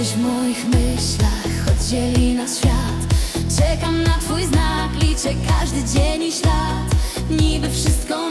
Jesteś w moich myślach, choć dzieli nas świat. Czekam na twój znak, liczę każdy dzień i ślad. Niby wszystko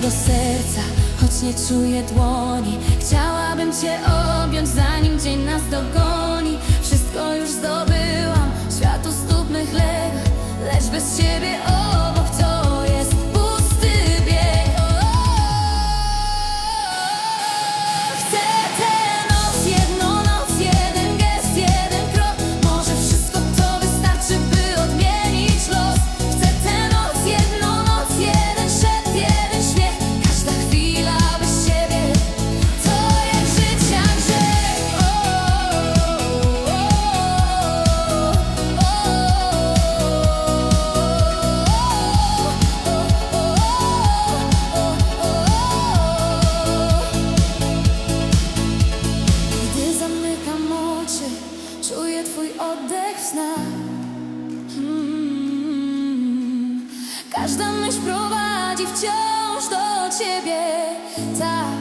mego serca, choć nie czuję dłoni. Chciałabym Cię objąć, zanim dzień nas do Każda myśl prowadzi wciąż do ciebie, tak.